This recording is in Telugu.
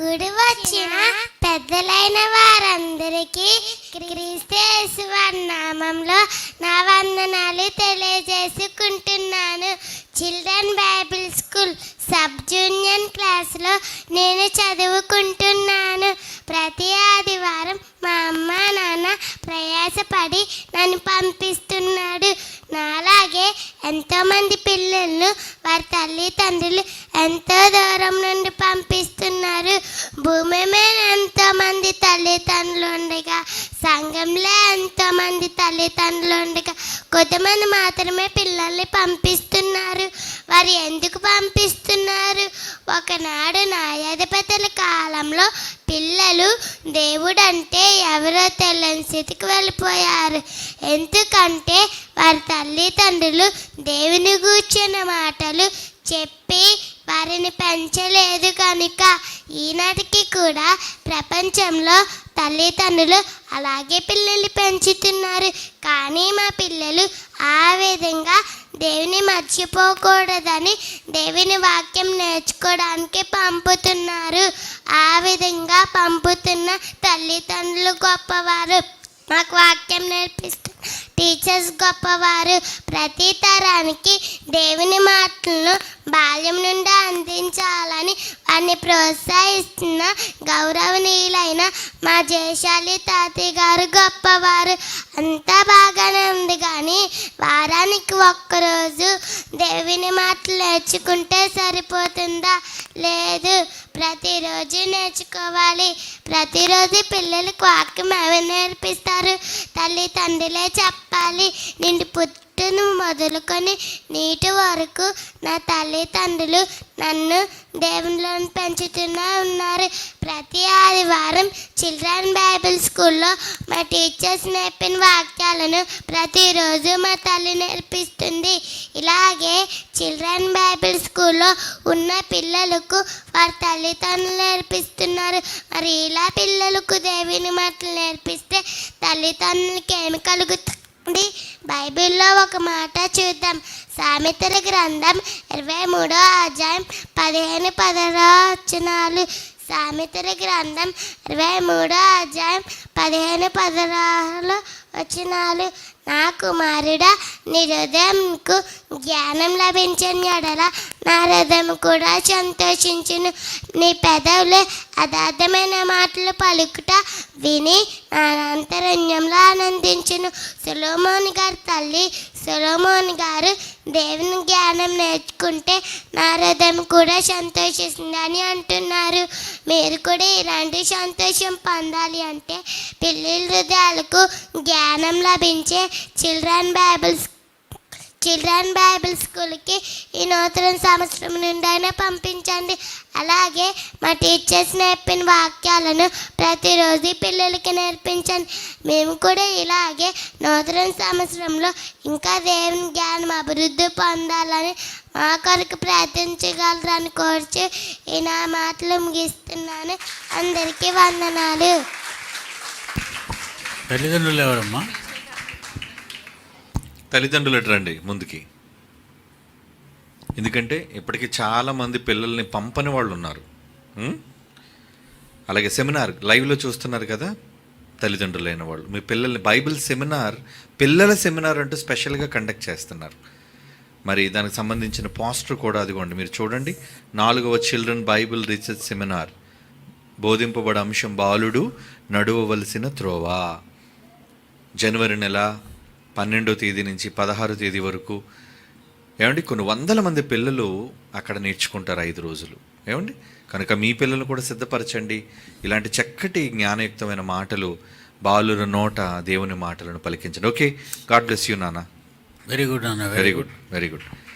గుడి వచ్చిన పెద్దలైన వారందరికీ క్రీస్తేశ్వర నామంలో నా వందనాలు తెలియ పిల్లలను వారి తల్లిదండ్రులు ఎంతో దూరం నుండి పంపిస్తున్నారు. భూమి మీద ఎంతోమంది తల్లిదండ్రులు ఉండగా సంఘంలో ఎంతోమంది తల్లిదండ్రులు ఉండగా కొద్దిమంది మాత్రమే పిల్లల్ని పంపిస్తున్నారు. వారు ఎందుకు పంపిస్తున్నారు? ఒకనాడు న్యాయాధిపతుల కాలంలో పిల్లలు దేవుడు అంటే ఎవరో తెలియని స్థితికి వెళ్ళిపోయారు. ఎందుకంటే వారి తల్లిదండ్రులు దేవుని గూర్చిన మాటలు చెప్పి వారిని పెంచలేదు కనుక ఈనాటికి కూడా ప్రపంచంలో తల్లిదండ్రులు అలాగే పిల్లలు పెంచుతున్నారు. కానీ మా పిల్లలు ఆ విధంగా దేవుని మర్చిపోకూడదని దేవుని వాక్యం నేర్చుకోవడానికి పంపుతున్నారు. ఆ విధంగా పంపుతున్న తల్లిదండ్రులు గొప్పవారు. మాకు వాక్యం నేర్పిస్తారు టీచర్స్ గొప్పవారు. ప్రతి తరానికి దేవుని మాటలను బాల్యం నుండి అందించాలని వారిని ప్రోత్సహిస్తున్న గౌరవనీయులైన మా జయశాలి తాతయ్య గారు గొప్పవారు. అంతా బాగానే ఉంది కానీ వారానికి ఒక్కరోజు దేవుని మాటలు నేర్చుకుంటే సరిపోతుందా? లేదు. ప్రతిరోజు నేర్చుకోవాలి. ప్రతిరోజు పిల్లలకు వాక్యం అవి నేర్పిస్తారు? తల్లిదండ్రులే చెప్పాలి. నిండి పుట్టును మొదలుకొని నీటి వరకు నా తల్లిదండ్రులు నన్ను దేవునిలో పెంచుతూనే ఉన్నారు. ప్రతి ఆదివారం చిల్డ్రన్ బైబిల్ స్కూల్లో మా టీచర్స్ నేర్పిన వాక్యాలను ప్రతిరోజు మా తల్లి నేర్పిస్తుంది. ఇలాగే చిల్డ్రన్ బైబిల్ స్కూల్లో ఉన్న పిల్లలకు వారి తల్లిదండ్రులు నేర్పిస్తున్నారు. మరి ఇలా పిల్లలకు దేవుని మాటలు నేర్పిస్తే తల్లిదండ్రులకి ఏమి కలుగుతుంది బైబిల్లో ఒక మాట చూద్దాం. సామెతల గ్రంథం ఇరవై మూడో అధ్యాయం పదిహేను పదహారు వచనాలు. సామెతల గ్రంథం ఇరవై మూడో అధ్యాయం పదిహేను పదహారులో వచనాలు. నా కుమారుడా నీ హృదయంకు జ్ఞానం లభించిన ఎడల నా హృదయం కూడా సంతోషించును. నీ పెదవులు అదార్థమైన మాటలు పలుకుట విని నా అంతరంగంలో ఆనందించును. సులోమోని గారి తల్లి సులోమోని గారు దేవుని జ్ఞానం నేర్చుకుంటే నా హృదయం కూడా సంతోషిస్తుందని అంటున్నారు. మీరు కూడా ఇలాంటి సంతోషం పొందాలి అంటే పిల్లల హృదయాలకు జ్ఞానం లభించే చిల్డ్రన్ బైబిల్స్ చిల్డ్రన్ బైబిల్ స్కూల్కి ఈ నూతన సంవత్సరం నుండైనా పంపించండి. అలాగే మా టీచర్స్ నేర్పిన వాక్యాలను ప్రతిరోజు పిల్లలకి నేర్పించండి. మేము కూడా ఇలాగే నూతన సంవత్సరంలో ఇంకా దేవుని జ్ఞానం అభివృద్ధి పొందాలని మా కొరకు ప్రయత్నించగలరని కోర్చి ఈ నా మాటలు ముగిస్తున్నాను. అందరికీ వందనాలు. తల్లిదండ్రులు ఎవరమ్మా? తల్లిదండ్రులు ఎటు రండి ముందుకి. ఎందుకంటే ఇప్పటికీ చాలామంది పిల్లల్ని పంపని వాళ్ళు ఉన్నారు. అలాగే సెమినార్ లైవ్లో చూస్తున్నారు కదా తల్లిదండ్రులైన వాళ్ళు. మీ పిల్లల్ని బైబిల్ సెమినార్ పిల్లల సెమినార్ అంటూ స్పెషల్గా కండక్ట్ చేస్తున్నారు. మరి దానికి సంబంధించిన పోస్టర్ కూడా అదిగోండి మీరు చూడండి. నాలుగవ చిల్డ్రన్ బైబిల్ రీసెర్చ్ సెమినార్. బోధింపబడే అంశం బాలుడు నడువవలసిన త్రోవా. జనవరి నెల పన్నెండో తేదీ నుంచి పదహారో తేదీ వరకు. ఏమండి? కొన్ని వందల మంది పిల్లలు అక్కడ నేర్చుకుంటారు ఐదు రోజులు. ఏమండి? కనుక మీ పిల్లలు కూడా సిద్ధపరచండి. ఇలాంటి చక్కటి జ్ఞానయుక్తమైన మాటలు బాలుర నోట దేవుని మాటలను పలికించండి. ఓకే. గాడ్ బ్లెస్ యూ నాన్న. వెరీ గుడ్ అన్న వెరీ గుడ్. Very good.